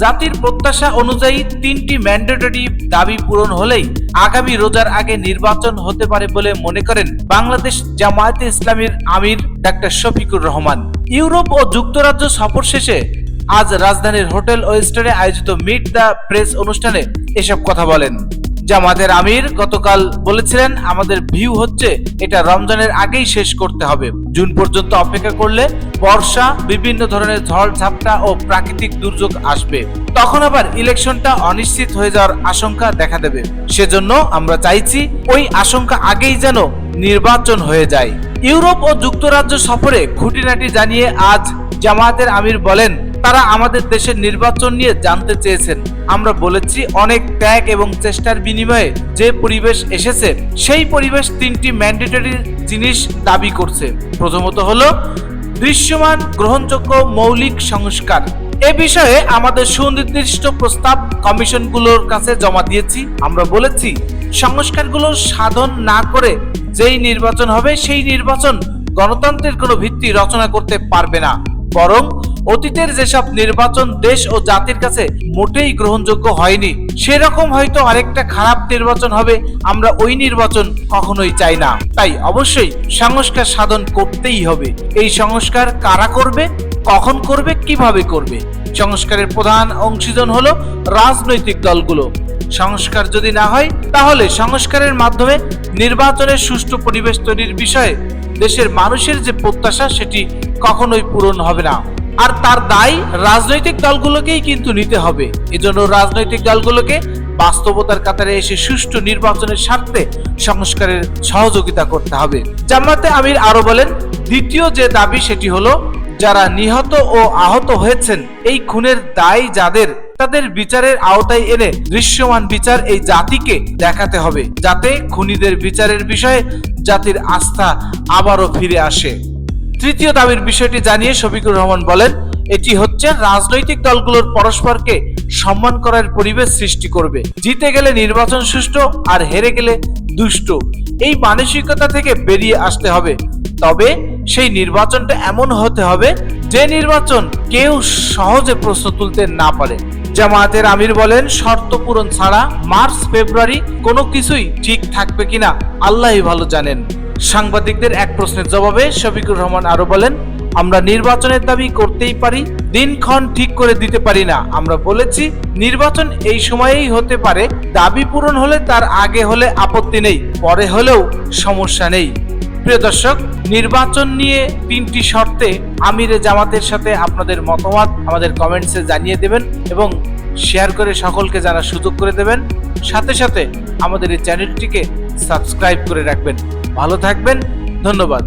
জাতির প্রত্যাশা অনুযায়ী তিনটি ম্যান্ডেটরি দাবি পূরণ হলেই আগামী রোজার আগে নির্বাচন হতে পারে বলে মনে করেন বাংলাদেশ জামায়াতে ইসলামীর আমির ডাক্তার শফিকুর রহমান। ইউরোপ ও যুক্তরাজ্য সফর শেষে আজ রাজধানীর হোটেল ওয়েস্টারে আয়োজিত মিট দ্য প্রেস অনুষ্ঠানে এসব কথা বলেন। জামাতের আমির গতকাল বলেছিলেন, আমাদের ভিউ হচ্ছে এটা রমজানের আগেই শেষ করতে হবে। জুন পর্যন্ত অপেক্ষা করলে বর্ষা, বিভিন্ন ধরনের ঝড় ঝাপটা ও প্রাকৃতিক দুর্যোগ আসবে। তখন আবার ইলেকশনটা অনিশ্চিত হয়ে যাওয়ার আশঙ্কা দেখা দেবে। সেজন্য আমরা চাইছি ওই আশঙ্কা আগেই যেন নির্বাচন হয়ে যায়। ইউরোপ ও যুক্তরাজ্য সফরে খুঁটিনাটি জানিয়ে আজ জামায়াতের আমির বলেন, তারা আমাদের দেশের নির্বাচন নিয়ে জানতে চেয়েছেন। আমরা বলেছি অনেক ত্যাগ এবং চেষ্টার বিনিময়ে যে পরিবেশ এসেছে, সেই পরিবেশ তিনটি ম্যান্ডেটরি জিনিস দাবি করছে। প্রথমত হলো দৃশ্যমান, গ্রহণযোগ্য, মৌলিক সংস্কার। এ বিষয়ে আমাদের সুনির্দিষ্ট প্রস্তাব কমিশনগুলোর কাছে জমা দিয়েছি। আমরা বলেছি, সংস্কারগুলো সাধন না করে যেই নির্বাচন হবে, সেই নির্বাচন গণতন্ত্রের কোনো ভিত্তি রচনা করতে পারবে না। বরং অতীতের যেসব নির্বাচন দেশ ও জাতির কাছে মোটেই গ্রহণযোগ্য হয়নি, সেরকম হয়তো আরেকটা খারাপ নির্বাচন হবে আমরা ওই নির্বাচন কখনোই চাই না। তাই অবশ্যই সংস্কার সাধন করতেই হবে। এই সংস্কার কারা করবে, কখন করবে, কীভাবে করবে? সংস্কারের প্রধান অংশীজন হলো রাজনৈতিক দলগুলো। সংস্কার যদি না হয়, তাহলে সংস্কারের মাধ্যমে নির্বাচনের সুষ্ঠু পরিবেশ তৈরির বিষয়ে দেশের মানুষের যে প্রত্যাশা, সেটি কখনোই পূরণ হবে না। আর তার দায় রাজনৈতিক দলগুলোকেই কিন্তু নিতে হবে। এজন্য রাজনৈতিক দলগুলোকে বাস্তবতার কাতারে এসে সুষ্ঠু নির্বাচনের স্বার্থে সংস্কারের সহযোগিতা করতে হবে। জামাতে আমির আরও বলেন, দ্বিতীয় যে দাবি সেটি হলো, যারা নিহত ও আহত হয়েছেন, এই খুনের দায় যাদের, তাদের বিচারের আওতায় এনে দৃশ্যমান বিচার এই জাতিকে দেখাতে হবে, যাতে খুনিদের বিচারের বিষয়ে জাতির আস্থা আবারও ফিরে আসে। তৃতীয় দাবির বিষয়টি জানিয়ে শফিকুর রহমান বলেন, এটি হচ্ছে রাজনৈতিক দলগুলোর পরস্পরকে সম্মান করার পরিবেশ সৃষ্টি করবে। জিতে গেলে নির্বাচন সুষ্ঠু আর হেরে গেলে দুষ্ট। এই মানসিকতা থেকে বেরিয়ে আসতে হবে। তবে সেই নির্বাচনটা এমন হতে হবে যে নির্বাচন কেউ সহজে প্রশ্ন তুলতে না পারে। জামায়াতের আমির বলেন, শর্ত পূরণ ছাড়া মার্চ, ফেব্রুয়ারি কোনো কিছুই ঠিক থাকবে কিনা আল্লাহই ভালো জানেন। সাংবাদিকদের এক প্রশ্নের জবাবে শফিকুর রহমান আরও বলেন, আমরা নির্বাচনের দাবি করতেই পারি, দিনক্ষণ ঠিক করে দিতে পারি না। আমরা বলেছি, নির্বাচন এই সময়েই হতে পারে, দাবি পূরণ হলে তার আগে হলে আপত্তি নেই, পরে হলেও সমস্যা নেই। প্রিয় দর্শক, নির্বাচন নিয়ে তিনটি শর্তে আমিরে জামাতের সাথে আপনাদের মতামত আমাদের কমেন্টসে জানিয়ে দেবেন এবং শেয়ার করে সকলকে জানার সুযোগ করে দেবেন। সাথে সাথে আমাদের এই চ্যানেলটিকে সাবস্ক্রাইব করে রাখবেন। ভালো থাকবেন ধন্যবাদ।